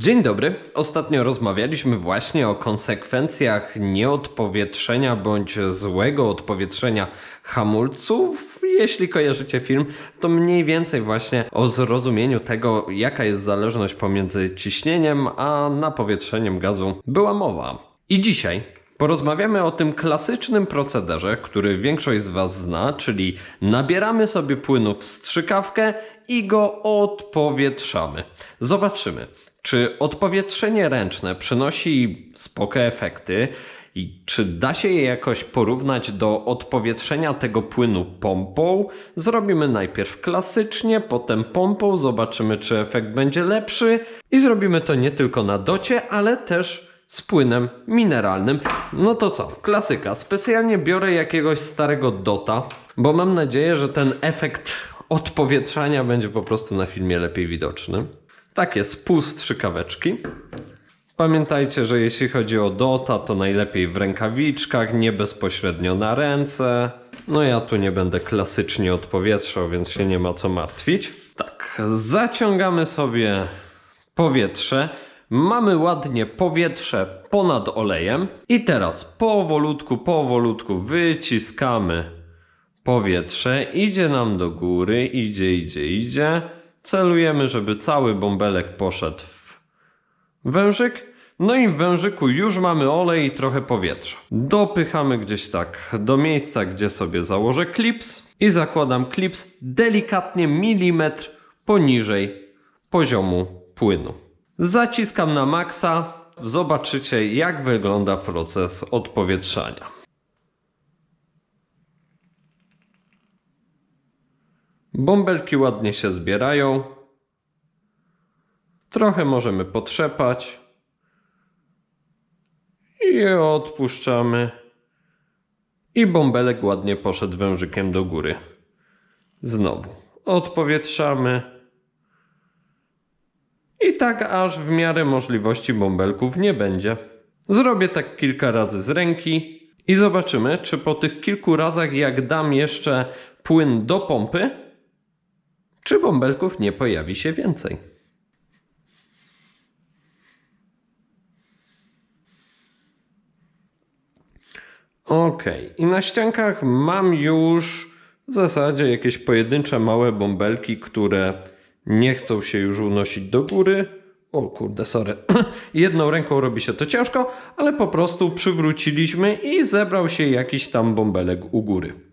Dzień dobry. Ostatnio rozmawialiśmy właśnie o konsekwencjach nieodpowietrzenia bądź złego odpowietrzenia hamulców. Jeśli kojarzycie film, to mniej więcej właśnie o zrozumieniu tego, jaka jest zależność pomiędzy ciśnieniem a napowietrzeniem gazu była mowa. I dzisiaj Porozmawiamy o tym klasycznym procederze, który większość z Was zna, czyli nabieramy sobie płynu w strzykawkę i go odpowietrzamy. Zobaczymy, czy odpowietrzenie ręczne przynosi spoko efekty i czy da się je jakoś porównać do odpowietrzenia tego płynu pompą? Zrobimy najpierw klasycznie, potem pompą, zobaczymy czy efekt będzie lepszy i zrobimy to nie tylko na docie, ale też z płynem mineralnym. No to co? Klasyka. Specjalnie biorę jakiegoś starego dota, bo mam nadzieję, że ten efekt odpowietrzania będzie po prostu na filmie lepiej widoczny. Takie spustrzykaweczki. Pamiętajcie, że jeśli chodzi o dota, to najlepiej w rękawiczkach, nie bezpośrednio na ręce. No ja tu nie będę klasycznie odpowietrzał, więc się nie ma co martwić. Tak, zaciągamy sobie powietrze. Mamy ładnie powietrze ponad olejem. I teraz powolutku, powolutku wyciskamy powietrze. Idzie nam do góry, idzie, idzie, idzie. Celujemy, żeby cały bąbelek poszedł w wężyk. No i w wężyku już mamy olej i trochę powietrza. Dopychamy gdzieś tak do miejsca, gdzie sobie założę klips i zakładam klips delikatnie milimetr poniżej poziomu płynu. Zaciskam na maksa. Zobaczycie jak wygląda proces odpowietrzania. Bąbelki ładnie się zbierają. Trochę możemy potrzepać. I odpuszczamy. I bąbelek ładnie poszedł wężykiem do góry. Znowu odpowietrzamy. I tak aż w miarę możliwości bąbelków nie będzie. Zrobię tak kilka razy z ręki i zobaczymy, czy po tych kilku razach, jak dam jeszcze płyn do pompy, czy bąbelków nie pojawi się więcej. Ok, i na ściankach mam już w zasadzie jakieś pojedyncze małe bąbelki, które nie chcą się już unosić do góry. O kurde, sorry. Jedną ręką robi się to ciężko, ale po prostu przywróciliśmy i zebrał się jakiś tam bąbelek u góry.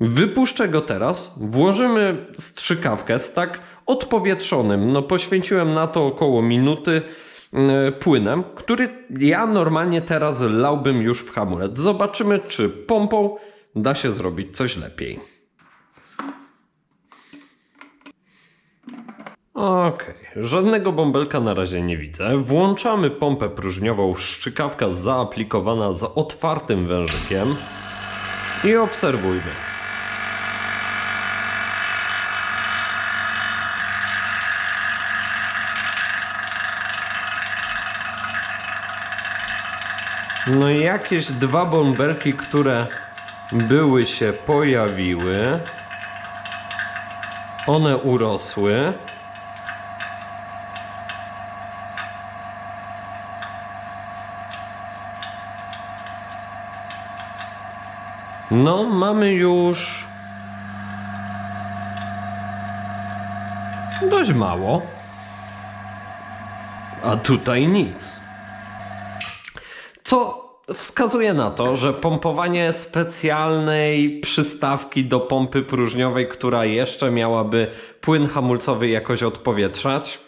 Wypuszczę go teraz, włożymy strzykawkę z tak odpowietrzonym, no poświęciłem na to około minuty, yy, płynem, który ja normalnie teraz lałbym już w hamulec. Zobaczymy, czy pompą da się zrobić coś lepiej. Okej, żadnego bąbelka na razie nie widzę. Włączamy pompę próżniową, szczykawka zaaplikowana z otwartym wężykiem i obserwujmy. No i jakieś dwa bąbelki, które były się pojawiły. One urosły. No, mamy już dość mało. A tutaj nic. Co wskazuje na to, że pompowanie specjalnej przystawki do pompy próżniowej, która jeszcze miałaby płyn hamulcowy jakoś odpowietrzać,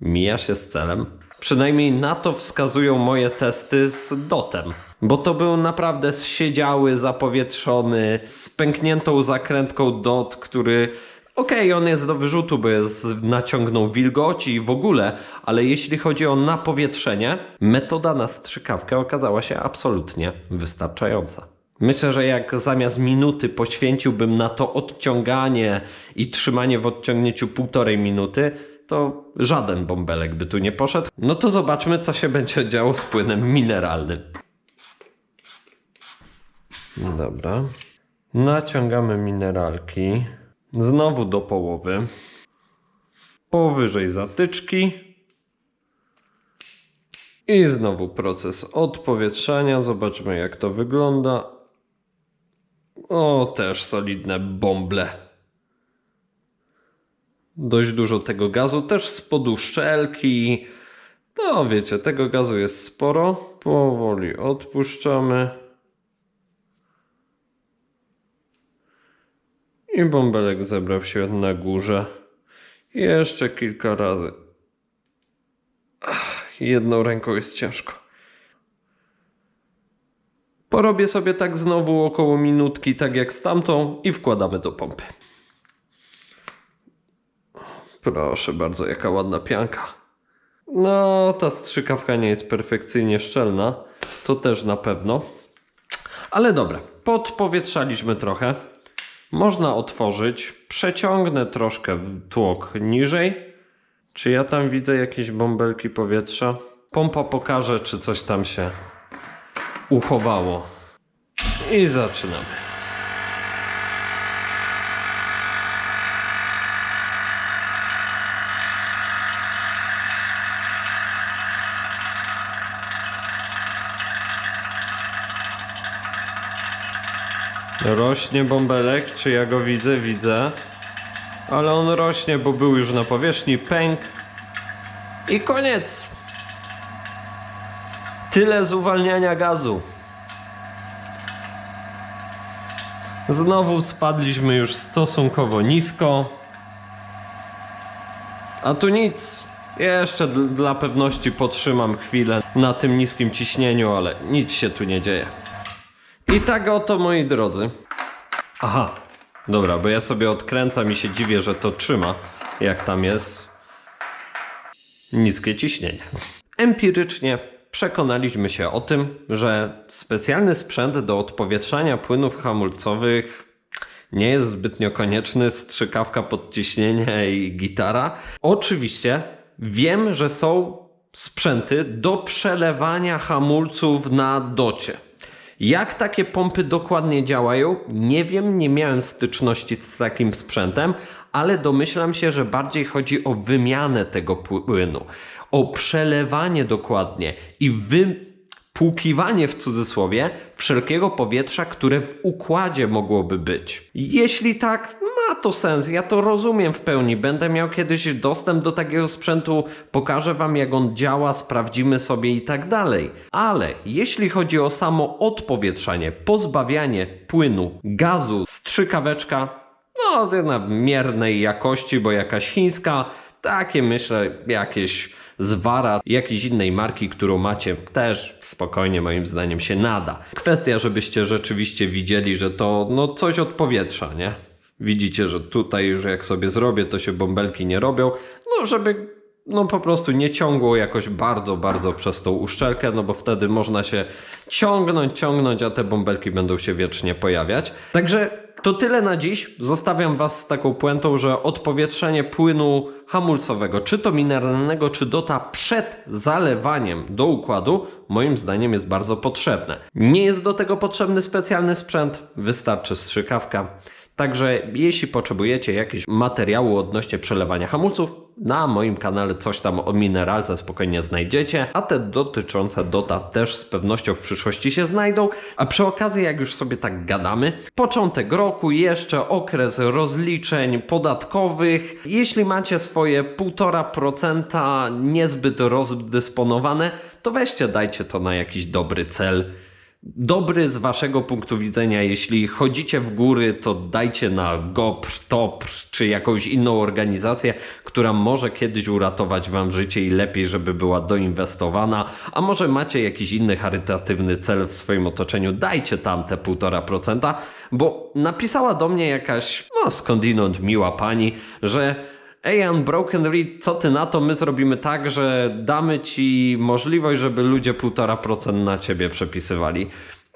mija się z celem. Przynajmniej na to wskazują moje testy z dotem. Bo to był naprawdę zsiedziały, zapowietrzony, z pękniętą zakrętką dot, który Okej, on jest do wyrzutu, bo jest, naciągnął wilgoci i w ogóle, ale jeśli chodzi o napowietrzenie, metoda na strzykawkę okazała się absolutnie wystarczająca. Myślę, że jak zamiast minuty poświęciłbym na to odciąganie i trzymanie w odciągnięciu półtorej minuty, to żaden bąbelek by tu nie poszedł. No to zobaczmy, co się będzie działo z płynem mineralnym. Dobra. Naciągamy mineralki. Znowu do połowy. Powyżej zatyczki. I znowu proces odpowietrzania. Zobaczmy, jak to wygląda. O, też solidne bąble. Dość dużo tego gazu, też z podu szczelki. No wiecie, tego gazu jest sporo. Powoli odpuszczamy. I bąbelek zebrał się na górze. Jeszcze kilka razy. Ach, jedną ręką jest ciężko. Porobię sobie tak znowu około minutki, tak jak z tamtą, i wkładamy do pompy. Proszę bardzo, jaka ładna pianka. No, ta strzykawka nie jest perfekcyjnie szczelna, to też na pewno. Ale dobra, podpowietrzaliśmy trochę. Można otworzyć. Przeciągnę troszkę tłok niżej. Czy ja tam widzę jakieś bąbelki powietrza? Pompa pokaże, czy coś tam się uchowało. I zaczynamy. Rośnie bąbelek, czy ja go widzę? Widzę. Ale on rośnie, bo był już na powierzchni, pęk. I koniec. Tyle z uwalniania gazu. Znowu spadliśmy już stosunkowo nisko. A tu nic. Jeszcze dl- dla pewności potrzymam chwilę na tym niskim ciśnieniu, ale nic się tu nie dzieje. I tak oto, moi drodzy. Aha, dobra, bo ja sobie odkręcam i się dziwię, że to trzyma, jak tam jest niskie ciśnienie. Empirycznie przekonaliśmy się o tym, że specjalny sprzęt do odpowietrzania płynów hamulcowych nie jest zbytnio konieczny, strzykawka podciśnienia i gitara. Oczywiście wiem, że są sprzęty do przelewania hamulców na docie. Jak takie pompy dokładnie działają, nie wiem, nie miałem styczności z takim sprzętem, ale domyślam się, że bardziej chodzi o wymianę tego płynu, o przelewanie dokładnie i wypłukiwanie w cudzysłowie wszelkiego powietrza, które w układzie mogłoby być. Jeśli tak, ma to sens, ja to rozumiem w pełni. Będę miał kiedyś dostęp do takiego sprzętu, pokażę Wam jak on działa, sprawdzimy sobie i tak dalej. Ale jeśli chodzi o samo odpowietrzanie, pozbawianie płynu, gazu, strzykaweczka, no na miernej jakości, bo jakaś chińska, takie myślę jakieś zwara jakiejś innej marki, którą macie, też spokojnie moim zdaniem się nada. Kwestia, żebyście rzeczywiście widzieli, że to no coś od powietrza, nie? Widzicie, że tutaj już jak sobie zrobię, to się bąbelki nie robią. No, żeby no po prostu nie ciągło jakoś bardzo, bardzo przez tą uszczelkę, no bo wtedy można się ciągnąć, ciągnąć, a te bąbelki będą się wiecznie pojawiać. Także to tyle na dziś. Zostawiam Was z taką puentą, że odpowietrzenie płynu hamulcowego, czy to mineralnego, czy dota przed zalewaniem do układu, moim zdaniem jest bardzo potrzebne. Nie jest do tego potrzebny specjalny sprzęt, wystarczy strzykawka. Także jeśli potrzebujecie jakiegoś materiału odnośnie przelewania hamulców, na moim kanale coś tam o mineralce spokojnie znajdziecie, a te dotyczące DOTA też z pewnością w przyszłości się znajdą. A przy okazji, jak już sobie tak gadamy, początek roku, jeszcze okres rozliczeń podatkowych. Jeśli macie swoje 1,5% niezbyt rozdysponowane, to weźcie, dajcie to na jakiś dobry cel dobry z waszego punktu widzenia. Jeśli chodzicie w góry, to dajcie na GOPR, TOPR czy jakąś inną organizację, która może kiedyś uratować wam życie i lepiej, żeby była doinwestowana. A może macie jakiś inny charytatywny cel w swoim otoczeniu, dajcie tam te 1,5%, bo napisała do mnie jakaś, no skądinąd miła pani, że Ej, Unbroken Read, co ty na to? My zrobimy tak, że damy ci możliwość, żeby ludzie 1,5% na ciebie przepisywali.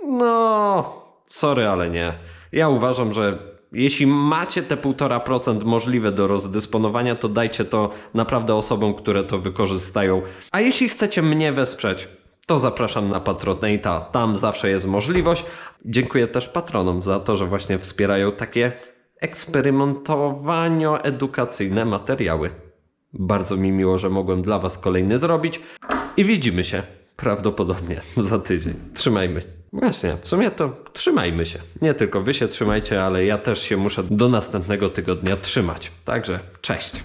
No, sorry, ale nie. Ja uważam, że jeśli macie te 1,5% możliwe do rozdysponowania, to dajcie to naprawdę osobom, które to wykorzystają. A jeśli chcecie mnie wesprzeć, to zapraszam na Patronite'a, tam zawsze jest możliwość. Dziękuję też patronom za to, że właśnie wspierają takie eksperymentowanio-edukacyjne materiały. Bardzo mi miło, że mogłem dla Was kolejny zrobić i widzimy się Prawdopodobnie za tydzień. Trzymajmy. Właśnie, w sumie to trzymajmy się. Nie tylko wy się trzymajcie, ale ja też się muszę do następnego tygodnia trzymać. Także cześć.